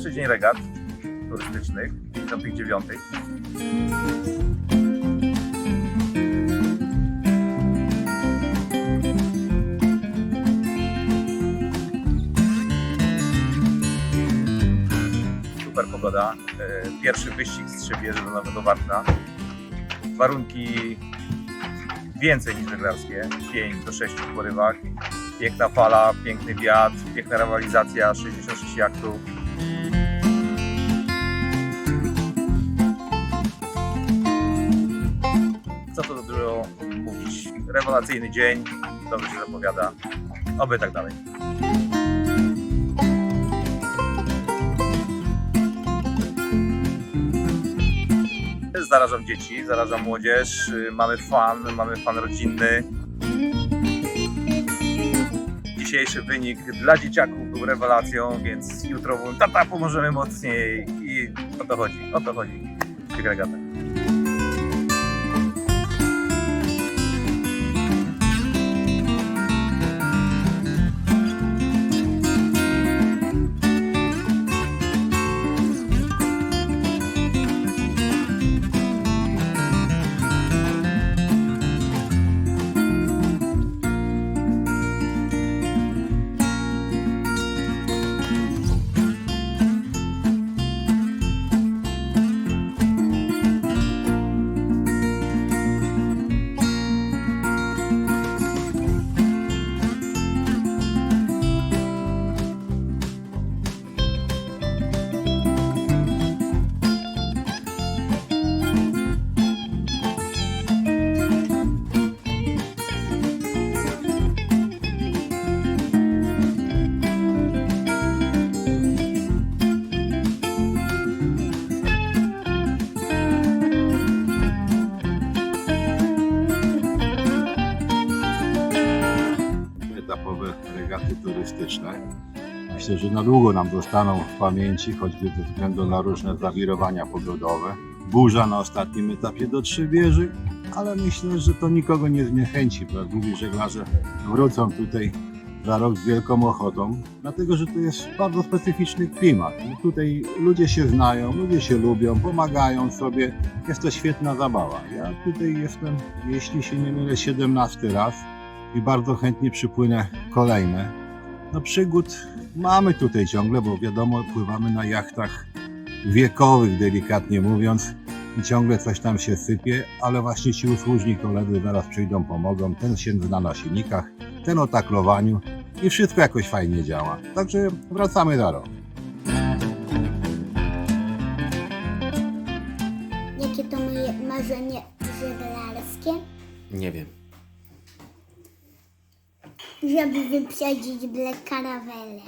Pierwszy dzień regat turystycznych, 59. Super pogoda. E, Pierwszy wyścig z Trzebieży do Nowego Warta. Warunki więcej niż żeglarskie. 5 do 6 w porywach. Piękna fala, piękny wiatr, piękna rywalizacja, 66 jachtów. Mówić? Rewelacyjny dzień, dobrze się zapowiada. Oby tak dalej. Zarażam dzieci, zarażam młodzież, y, mamy fan, mamy fan rodzinny. Dzisiejszy wynik dla dzieciaków był rewelacją, więc jutro mówią, tata pomożemy mocniej i o to chodzi, o to chodzi w tych regatach. Turystyczne. Myślę, że na długo nam zostaną w pamięci, choćby ze względu na różne zawirowania pogodowe. Burza na ostatnim etapie do Trzebieży, ale myślę, że to nikogo nie zniechęci. Prawdziwi żeglarze wrócą tutaj za rok z wielką ochotą, dlatego że to jest bardzo specyficzny klimat. Tutaj ludzie się znają, ludzie się lubią, pomagają sobie. Jest to świetna zabawa. Ja tutaj jestem, jeśli się nie mylę, 17 raz i bardzo chętnie przypłynę kolejne. No przygód mamy tutaj ciągle, bo wiadomo, pływamy na jachtach wiekowych, delikatnie mówiąc, i ciągle coś tam się sypie, ale właśnie ci usłużni koledzy zaraz przyjdą, pomogą. Ten się zna na silnikach, ten o taklowaniu i wszystko jakoś fajnie działa. Także wracamy za rok. Jakie to moje marzenie żeglarskie? Nie wiem. Já bebi piadinha é de Black Caravela.